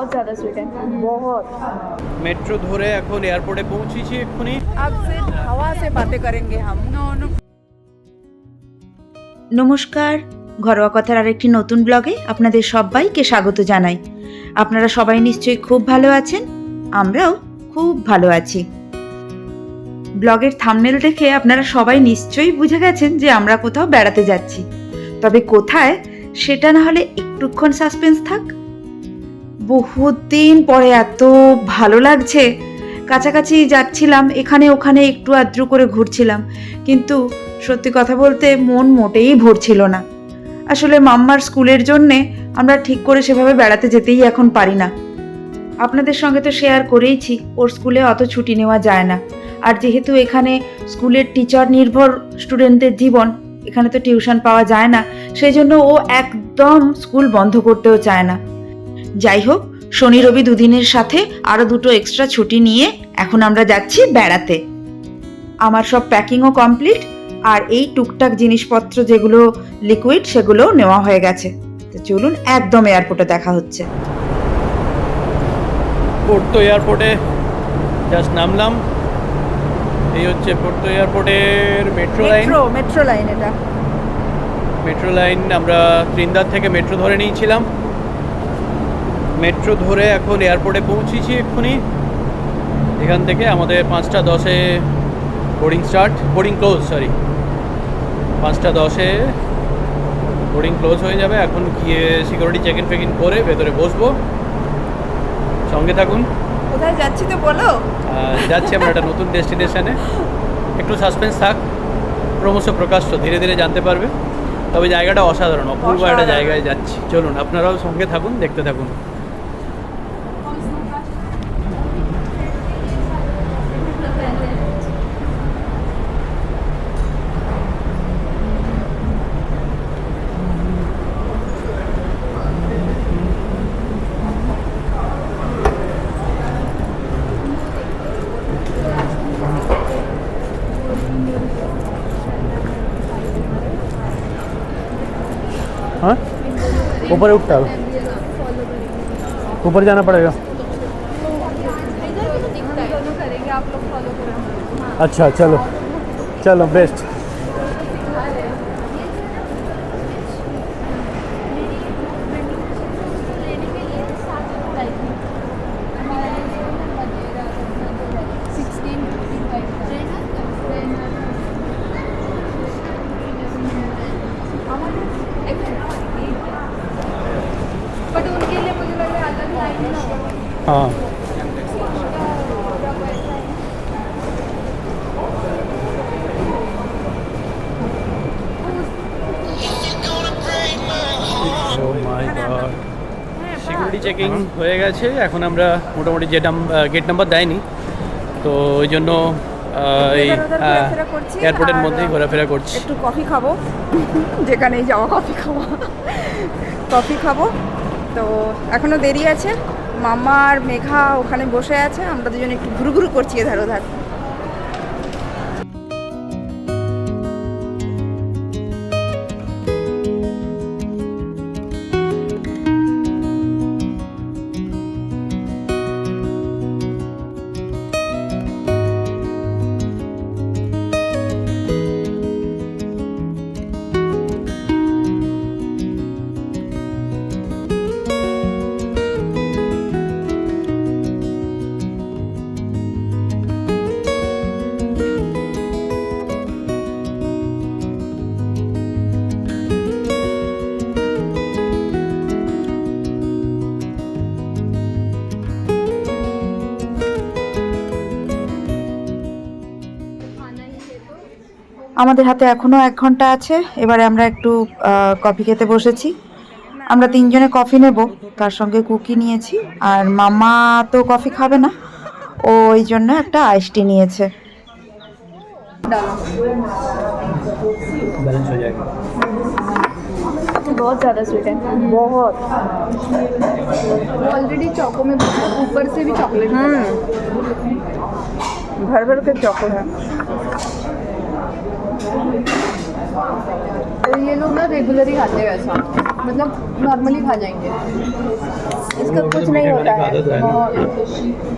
बहुत ज़्यादा स्वीट है बहुत মেট্রো ধরে এখন এয়ারপোর্টে পৌঁছেছি এক্ষুনি अब सिर्फ हवा से बातें करेंगे हम নমস্কার ঘরোয়া কথার আরেকটি নতুন ব্লগে আপনাদের সবাইকে স্বাগত জানাই আপনারা সবাই নিশ্চয়ই খুব ভালো আছেন আমরাও খুব ভালো আছি ব্লগের থামনেল দেখে আপনারা সবাই নিশ্চয়ই বুঝে গেছেন যে আমরা কোথাও বেড়াতে যাচ্ছি তবে কোথায় সেটা না হলে একটুক্ষণ সাসপেন্স থাক বহুদিন পরে এত ভালো লাগছে। কাছাকাছি যাচ্ছিলাম, এখানে ওখানে একটু আদ্রু করে ঘুরছিলাম। কিন্তু সত্যি কথা বলতে মন মোটেই ভরছিল না। আসলে মাম্মার স্কুলের জন্যে আমরা ঠিক করে সেভাবে বেড়াতে যেতেই এখন পারি না। আপনাদের সঙ্গে তো শেয়ার করেইছি, ওর স্কুলে অত ছুটি নেওয়া যায় না। আর যেহেতু এখানে স্কুলের টিচার নির্ভর স্টুডেন্টদের জীবন, এখানে তো টিউশন পাওয়া যায় না সেই জন্য ও একদম স্কুল বন্ধ করতেও চায় না। যাই হোক শনি রবি দুদিনের সাথে আরও দুটো এক্সট্রা ছুটি নিয়ে এখন আমরা যাচ্ছি বেড়াতে। আমার সব প্যাকিংও কমপ্লিট আর এই টুকটাক জিনিসপত্র যেগুলো লিকুইড সেগুলো নেওয়া হয়ে গেছে। তো চলুন একদম এয়ারপোর্টে দেখা হচ্ছে। পোর্তো এয়ারপোর্টে জাস্ট নামলাম। এই হচ্ছে পোর্তো এয়ারপোর্টের metro line metro metro line এটা। মেট্রো লাইন আমরা ত্রিন্দার থেকে মেট্রো ধরে নিয়েছিলাম। মেট্রো ধরে এখন এয়ারপোর্টে পৌঁছেছি এক্ষুনি। এখান থেকে আমাদের পাঁচটা দশে boarding start boarding close sorry পাঁচটা দশে বোর্ডিং ক্লোজ হয়ে যাবে। এখন গিয়ে সিকিউরিটি চেক ইন ফেক ইন করে ভেতরে বসবো। সঙ্গে থাকুন। কোথায় যাচ্ছি তো বলো? যাচ্ছি আমরা একটা নতুন ডেস্টিনেশনে। একটু সাসপেন্স থাক। ক্রমশ প্রকাশ্য ধীরে ধীরে জানতে পারবে। তবে জায়গাটা অসাধারণ অপূর্ব একটা জায়গায় যাচ্ছি। চলুন আপনারাও সঙ্গে থাকুন দেখতে থাকুন। ऊपर उठता है। ऊपर जाना पड़ेगा। अच्छा चलो। चलो बेस्ट গেছে এখন আমরা মোটামুটি যে গেট নাম্বার দেয়নি তো ওই জন্য এই এয়ারপোর্টের মধ্যেই ঘোরাফেরা করছি। একটু কফি খাব যেখানেই যাওয়া কফি খাব। কফি খাব তো এখনও দেরি আছে মামা আর মেঘা ওখানে বসে আছে আমরা দুজন একটু ঘুরু ঘুরু করছি এধার ওধার আমাদের হাতে এখনো এক ঘন্টা আছে এবারে আমরা একটু আহ, কফি খেতে বসেছি আমরা তিনজনে কফি নেব তার সঙ্গে কুকি নিয়েছি আর মামা তো কফি খাবে না ও ওই জন্য একটা আইস টি নিয়েছে बैलेंस हो जाएगा बहुत ज़्यादा स्वीट है बहुत ऑलरेडी चौको में भरा है, ऊपर से भी चॉकलेट हम्म भर भर के चौको है ये लोग ना रेगुलर ही खाते हैं वैसा मतलब नॉर्मली खा जाएंगे इसका कुछ नहीं होता है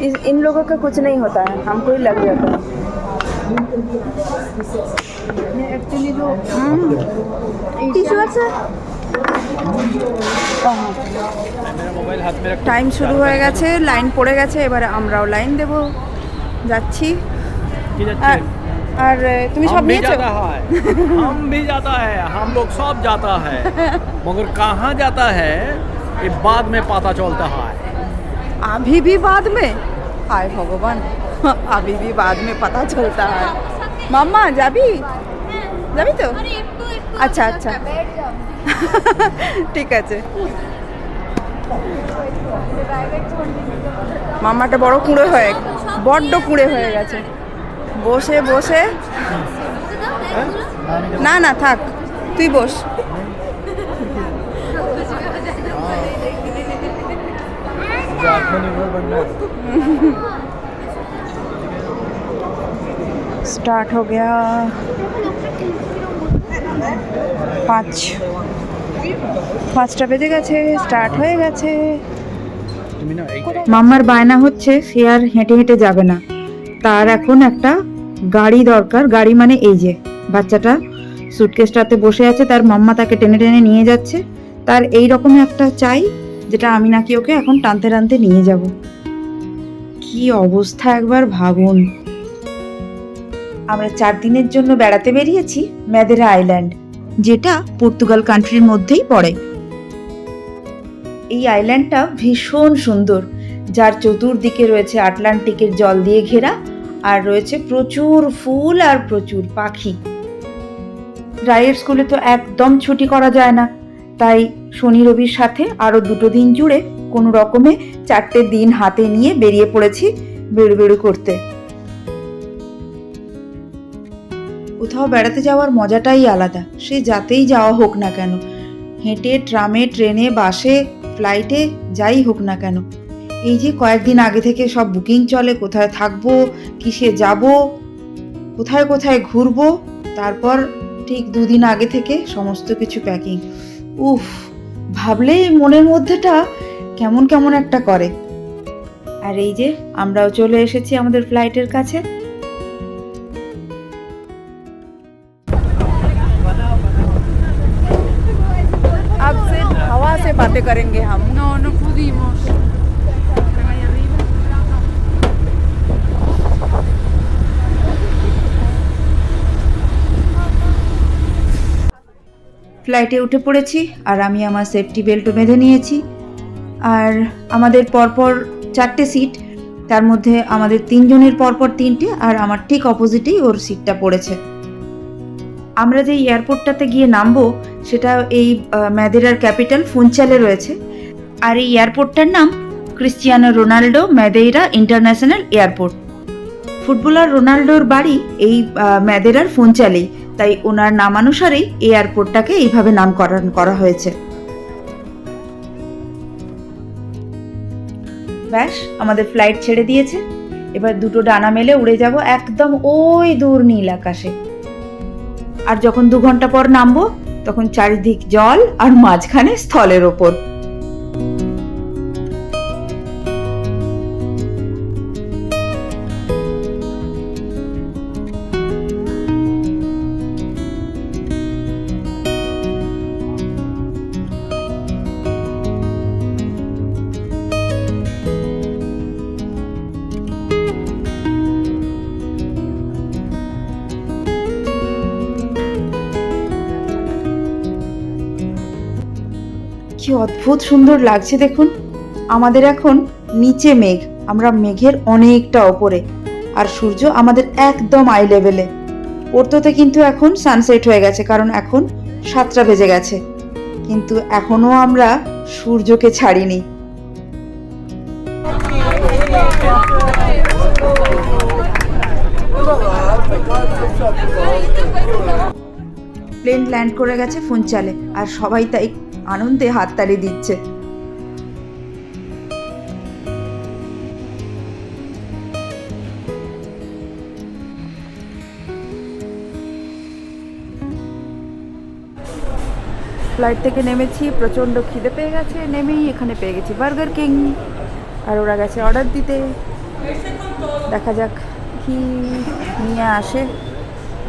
इस इन लोगों का कुछ नहीं होता है हमको ही लग जाता है एक्चुअली जो টিস্যু আছে मेरा मोबाइल हाथ में रख টাইম শুরু হয়ে গেছে লাইন পড়ে গেছে এবারে আমরাও লাইন দেব যাচ্ছি কি আর যাচ্ছে আর তুমি সব हम भी নিয়েছো जाता है हम भी जाता है हम लोग सब जाता है मगर कहाँ जाता है ये बाद में पता चलता है अभी भी बाद में हाय भगवान अभी भी बाद में पता चलता है मामा যাবি যাবি তো আচ্ছা আচ্ছা ঠিক আছে মামাটা বড় কুঁড়ে হয়ে বড্ড কুঁড়ে হয়ে গেছে বসে বসে না না থাক তুই বস आत्मनिर्भर बनना स्टार्ट हो गया পাঁচ পাঁচটা বেজে গেছে স্টার্ট হয়ে গেছে তুমি না এই মাম্মার বায়না হচ্ছে সে আর হেঁটে হেঁটে যাবে না তার এখন একটা গাড়ি দরকার। গাড়ি মানে এই যে, বাচ্চাটা সুটকেসটাতে বসে আছে, তার মাম্মা তাকে টেনে টেনে নিয়ে যাচ্ছে। তার এই রকম একটা চাই, যেটা আমি নাকি ওকে এখন টানতে টানতে নিয়ে যাব। কি অবস্থা একবার ভাবুন। আমরা চার দিনের জন্য বেড়াতে বেরিয়েছি ম্যাদেরা আইল্যান্ড, যেটা পর্তুগাল কান্ট্রির মধ্যেই পড়ে। এই আইল্যান্ডটা ভীষণ সুন্দর, যার চতুর্দিকে রয়েছে আটলান্টিকের জল দিয়ে ঘেরা আর রয়েছে প্রচুর ফুল আর প্রচুর পাখি। রায়ের স্কুলে তো একদম ছুটি করা যায় না। তাই শনি রবির সাথে আরও দুটো দিন জুড়ে কোনো রকমে চারটে দিন হাতে নিয়ে বেরিয়ে পড়েছি বেড়ু বেড়ু করতে। কোথাও বেড়াতে যাওয়ার মজাটাই আলাদা। সে যাতেই যাওয়া হোক না কেন। হেঁটে, ট্রামে, ট্রেনে, বাসে, ফ্লাইটে যাই হোক না কেন। এই যে কয়েকদিন আগে থেকে সব বুকিং চলে কোথায় থাকবো কিসে যাব কোথায় কোথায় ঘুরবো তারপর ঠিক দুদিন আগে থেকে সমস্ত কিছু প্যাকিং উফ ভাবলেই মনের মধ্যেটা কেমন কেমন একটা করে আর এই যে আমরাও চলে এসেছি আমাদের ফ্লাইটের কাছে अब सिर्फ हवा से बातें करेंगे हम No, no pudimos. ফ্লাইটে উঠে পড়েছি আর আমি আমার সেফটি বেল্টও বেঁধে নিয়েছি। আর আমাদের পরপর চারটে সিট তার মধ্যে আমাদের তিনজনের পরপর তিনটে আর আমার ঠিক অপোজিটেই ওর সিটটা পড়েছে। আমরা যে এয়ারপোর্টটাতে গিয়ে নামবো, সেটা এই ম্যাদেরার ক্যাপিটাল ফুনচালে রয়েছে। আর এই এয়ারপোর্টটার নাম Cristiano Ronaldo Madeira international airport. Footballer রোনাল্ডোর বাড়ি এই ম্যাদেরার ফুনচালেই। তাই ওনার নামানুসারেই এয়ারপোর্টটাকে এইভাবে নামকরণ করা হয়েছে। ব্যাস, আমাদের ফ্লাইট ছেড়ে দিয়েছে। এবার দুটো ডানা মেলে উড়ে যাব একদম ওই দূর নীল আকাশে। আর যখন দু ঘণ্টা পর নামবো, তখন চারিদিক জল আর মাঝখানে স্থলের ওপর। কি অদ্ভুত সুন্দর লাগছে দেখুন। আমাদের এখন নিচে মেঘ, আমরা মেঘের অনেকটা ওপরে। আর সূর্য আমাদের একদম আই লেভেলে পড়তোতে কিন্তু এখন সানসেট হয়ে গেছে, কারণ এখন সাতটা বেজে গেছে। কিন্তু এখনও আমরা সূর্যকে ছাড়িনি। প্লেন ল্যান্ড করে গেছে ফুনচালে আর সবাই তাই আনন্দে হাততালি দিচ্ছে। ফ্লাইট থেকে নেমেছি, প্রচণ্ড খিদে পেয়ে গেছে, নেমেই এখানে পেয়ে গেছি বার্গার কিং আর ওরা গেছে অর্ডার দিতে। দেখা যাক কি নিয়ে আসে।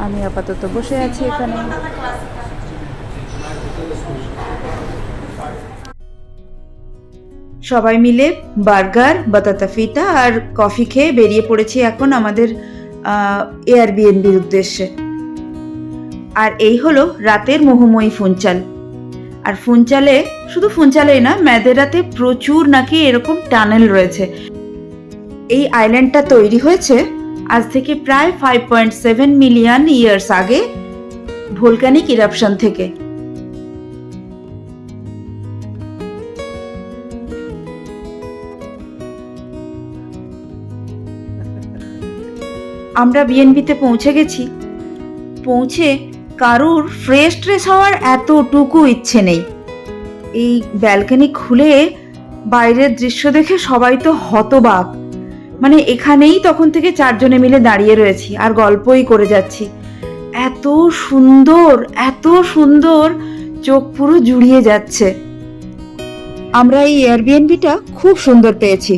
আমি আপাতত বসে আছি এখানে। সবাই মিলে বার্গার, বাতাতা ফিটা আর কফি খেয়ে বেরিয়ে পড়েছি এখন আমাদের এয়ারবিএনবির উদ্দেশ্যে। আর এই হলো রাতের মোহময়ী ফুনচাল। আর ফুনচালে, শুধু ফুনচালেই না ম্যাদেরাতে প্রচুর নাকি এরকম টানেল রয়েছে। এই আইল্যান্ডটা তৈরি হয়েছে আজ থেকে প্রায় five point seven million years আগে ভোলকানিক ইরাপশন থেকে। আমরা বিএনপিতে পৌঁছে গেছি। পৌঁছে কারুর ফ্রেশ ট্রেস হওয়ার এতটুকু ইচ্ছে নেই। এই ব্যালকনি খুলে বাইরের দৃশ্য দেখে সবাই তো হতবাক। মানে এখানেই তখন থেকে চারজনে মিলে দাঁড়িয়ে রয়েছি আর গল্পই করে যাচ্ছি। এত সুন্দর এত সুন্দর চোখ পুরো জুড়িয়ে যাচ্ছে। আমরা এই এয়ারবিএনবিটা খুব সুন্দর পেয়েছি।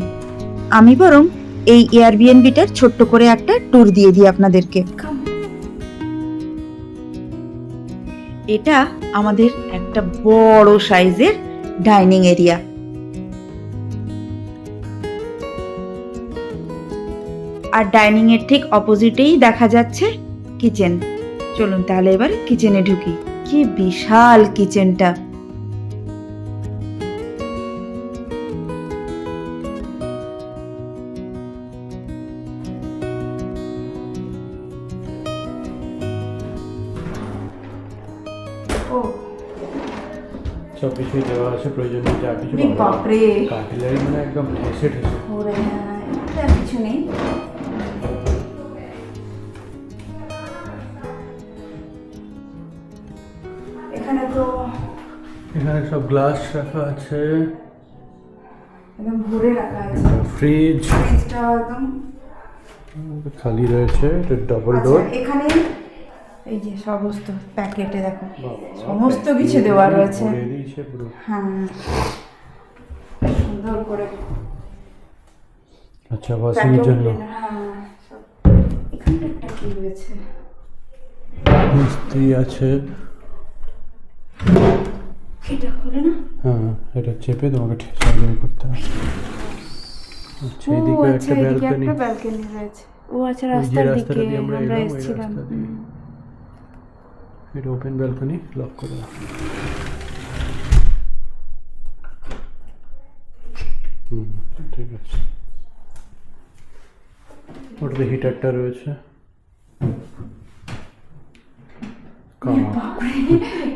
আমি বরং এই এয়ারবিএনবিটার ছোট্ট করে একটা ট্যুর দিয়ে দিই আপনাদেরকে। এটা আমাদের একটা বড় সাইজের ডাইনিং এরিয়া। আর ডাইনিং এর ঠিক অপোজিটেই দেখা যাচ্ছে কিচেন। চলুন তাহলে এবার কিচেনে ঢুকি। কি বিশাল কিচেনটা। সব কিছুই দেওয়া আছে প্রয়োজনীয় যা কিছু বাপরে। কাটলারি মানে একদম ঠেসে ঠেসে। ওরে হ্যাঁ, কিছু নেই। এখানে তো এখানে সব গ্লাস রাখা আছে। একদম ভরে রাখা আছে। ফ্রিজ। ফ্রিজটা একদম খালি রয়েছে এটা ডবল আচ্ছা, ডোর এখানে এই যে সমস্ত প্যাকেটে দেখো। সমস্ত কিছু দেওয়া রয়েছে। হ্যাঁ। সুন্দর করে আচ্ছা ওয়াশিং জন্য। হ্যাঁ, মিস্ত্রি আছে। হ্যাঁ এটা চেপে তোমাকে করতে হবে। আচ্ছা ও আচ্ছা একটা ব্যালকনি রয়েছে। ও আচ্ছা রাস্তার দিকে আমরা এসেছিলাম। এটা ওপেন ব্যালকনি লক করে দাও। হুম ঠিক আছে। ওটাতে হিটারটা রয়েছে।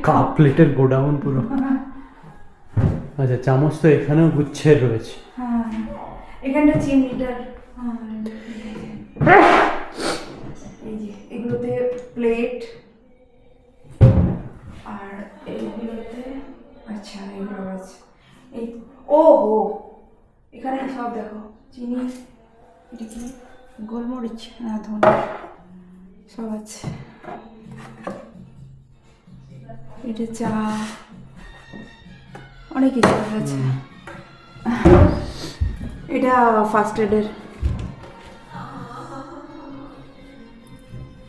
কাপ। প্লেটের গোডাউন পুরো। আচ্ছা চামচ তো এখানেও গুচ্ছের রয়েছে। হ্যাঁ এখানটা চিমনিটার এই যে এগুলোতে প্লেট আচ্ছা এগুলো আছে আচ্ছা। এই ও ও এখানে সব দেখো চিনি এটা কি? গোলমরিচ না ধনে সব আছে। এটা চা অনেক কিছু আছে। এটা ফার্স্ট এডের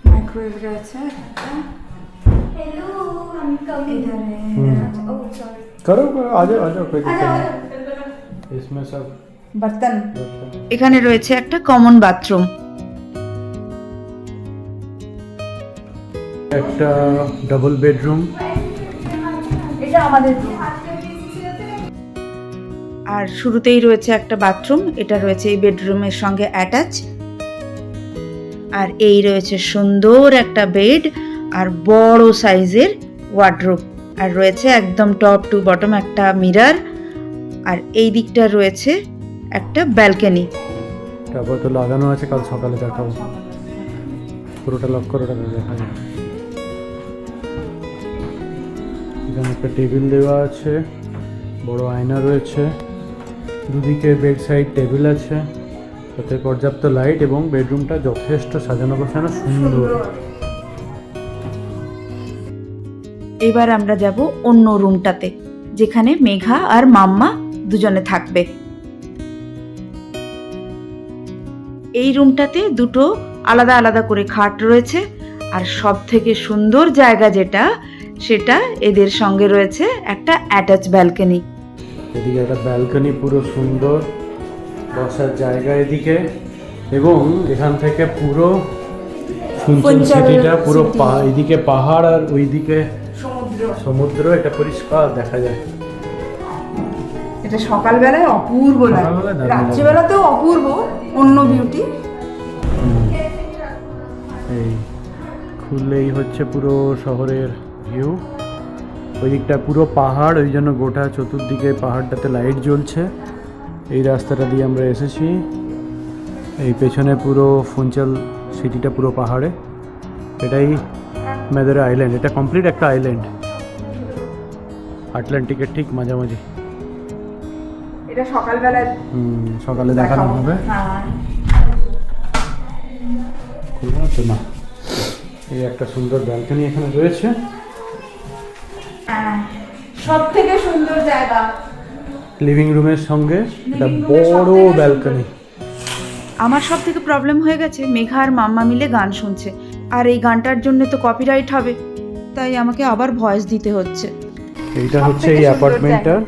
মাইক্রোওয়েভ আছে। হ্যালো আমি কমিং ও সরি करो करो आ जाओ आ जाओ कोई दिक्कत नहीं इसमें सब বর্তন এখানে রয়েছে একটা কমন বাথরুম একটা ডাবল বেডরুম এটা আমাদের আর শুরুতেই রয়েছে একটা বাথরুম এটা রয়েছে এই বেডরুমের সঙ্গে অ্যাটাচ আর এই রয়েছে সুন্দর একটা বেড আর বড় সাইজের ওয়ার্ড্রোব আর রয়েছে একদম টপ টু বটম একটা মিরার আর এই দিকটা রয়েছে একটা ব্যালকনি তারপর তো লাগানো আছে, কাল সকালে দেখাবো। পুরোটা লক করে দেখা যায় এখানে একটা টেবিল দেওয়া আছে, বড় আয়না রয়েছে। দুদিকে বেড সাইড টেবিল আছে। তাতে পর্যাপ্ত লাইট এবং বেডরুমটা যথেষ্ট সাজানো গোছানো সুন্দর। এবার আমরা যাব অন্য রুমটাতে, যেখানে মেঘা আর মাম্মা দুজনে থাকবে। এই রুমটাতে দুটো আলাদা আলাদা করে খাট রয়েছে, আর সব থেকে সুন্দর জায়গা যেটা, সেটা এদের সঙ্গে রয়েছে একটা অ্যাটাচ ব্যালকনি এদিকে একটা ব্যালকনি পুরো সুন্দর, বসার জায়গা এদিকে, এবং এখান থেকে পুরো ফুনচুন সিটিটা পুরো। এদিকে পাহাড় আর ওইদিকে সমুদ্র সমুদ্র এটা পরিষ্কার দেখা যায়। এটা সকালবেলায় অপূর্ব লাগে। রাত্রিবেলাতেও অপূর্ব অন্য বিউটি এই খুললেই হচ্ছে পুরো শহরের ভিউ ওই দিকটা পুরো পাহাড় ওই জন্য গোটা চতুর্দিকে পাহাড়টাতে লাইট জ্বলছে। এই রাস্তাটা দিয়ে আমরা এসেছি। এই পেছনে পুরো ফুঞ্চাল সিটিটা পুরো পাহাড়ে। এটাই মেদের আইল্যান্ড এটা কমপ্লিট একটা আইল্যান্ড আটলান্টিকের ঠিক মাঝামাঝি। এটা সকালবেলায় হুম, সকালে দেখানো হবে। হ্যাঁ। না এই একটা সুন্দর ব্যালকনি এখানে রয়েছে। সব থেকে সুন্দর জায়গা। লিভিং রুমের সঙ্গে একটা বড় ব্যালকনি আমার সব থেকে প্রবলেম হয়ে গেছে মেঘা আর মাম্মা মিলে গান শুনছে। আর এই গানটার জন্য তো কপিরাইট হবে। তাই আমাকে আবার ভয়েস দিতে হচ্ছে। এইটা হচ্ছে এই অ্যাপার্টমেন্টটার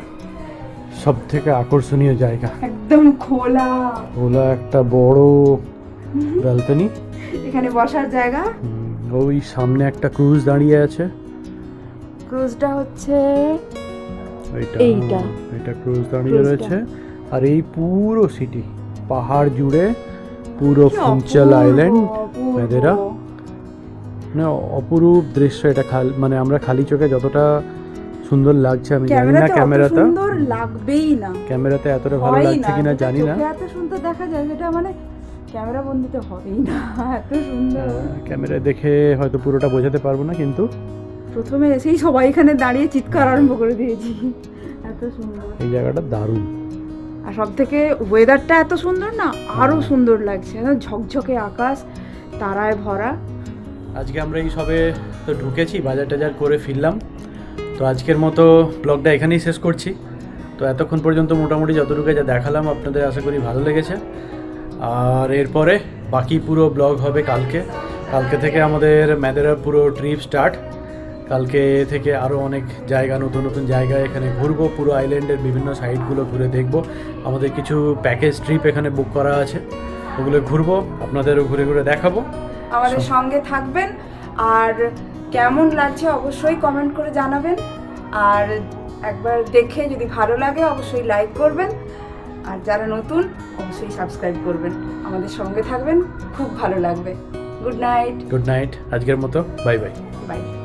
সব থেকে আকর্ষণীয় জায়গা। একদম খোলা। খোলা একটা বড় ব্যালকনি এখানে বসার জায়গা। ওই সামনে একটা ক্রুজ দাঁড়িয়ে আছে। ক্রুজটা হচ্ছে এইটা এইটা। এটা ক্রুজ দাঁড়িয়ে রয়েছে। আর এই পুরো সিটি পাহাড় জুড়ে পুরো ফুঞ্চাল আইল্যান্ড। মেদেরা। মানে অপরূপ দৃশ্য এটা খাল মানে আমরা খালি চোখে যতটা সুন্দর লাগছে আমি জানি না ক্যামেরাতে সুন্দর লাগবেই না। ক্যামেরাতে এতটা ভালো লাগছে কিনা যেটা জানি না। এত সুন্দর দেখা যায় সেটা মানে ক্যামেরা বন্দিতে হবেই না এত সুন্দর। ক্যামেরায় দেখে হয়তো পুরোটা বোঝাতে পারব না কিন্তু প্রথমে এসেই সবাই এখানে দাঁড়িয়ে চিৎকার আরম্ভ করে দিয়েছি। এত সুন্দর। এই জায়গাটা দারুণ। আর সব থেকে ওয়েদারটা এত সুন্দর না আরও সুন্দর লাগছে। ঝকঝকে আকাশ তারায় ভরা। আজকে আমরা এই সবে তো ঢুকেছি বাজার টাজার করে ফিরলাম। তো আজকের মতো ব্লগটা এখানেই শেষ করছি। তো এতক্ষণ পর্যন্ত মোটামুটি যতটুকু যা দেখালাম আপনাদের আশা করি ভালো লেগেছে। আর এরপরে বাকি পুরো ব্লগ হবে কালকে। কালকে থেকে আমাদের ম্যাদেরার পুরো ট্রিপ স্টার্ট কালকে থেকে আরও অনেক জায়গা নতুন নতুন জায়গায় এখানে ঘুরবো পুরো আইল্যান্ডের বিভিন্ন সাইটগুলো ঘুরে দেখব। আমাদের কিছু প্যাকেজ ট্রিপ এখানে বুক করা আছে ওগুলো ঘুরবো আপনাদেরও ঘুরে ঘুরে দেখাবো। আমাদের সঙ্গে থাকবেন আর কেমন লাগছে অবশ্যই কমেন্ট করে জানাবেন। আর একবার দেখে যদি ভালো লাগে অবশ্যই লাইক করবেন। আর যারা নতুন অবশ্যই সাবস্ক্রাইব করবেন। আমাদের সঙ্গে থাকবেন খুব ভালো লাগবে। গুড নাইট গুড নাইট আজকের মতো বাই বাই বাই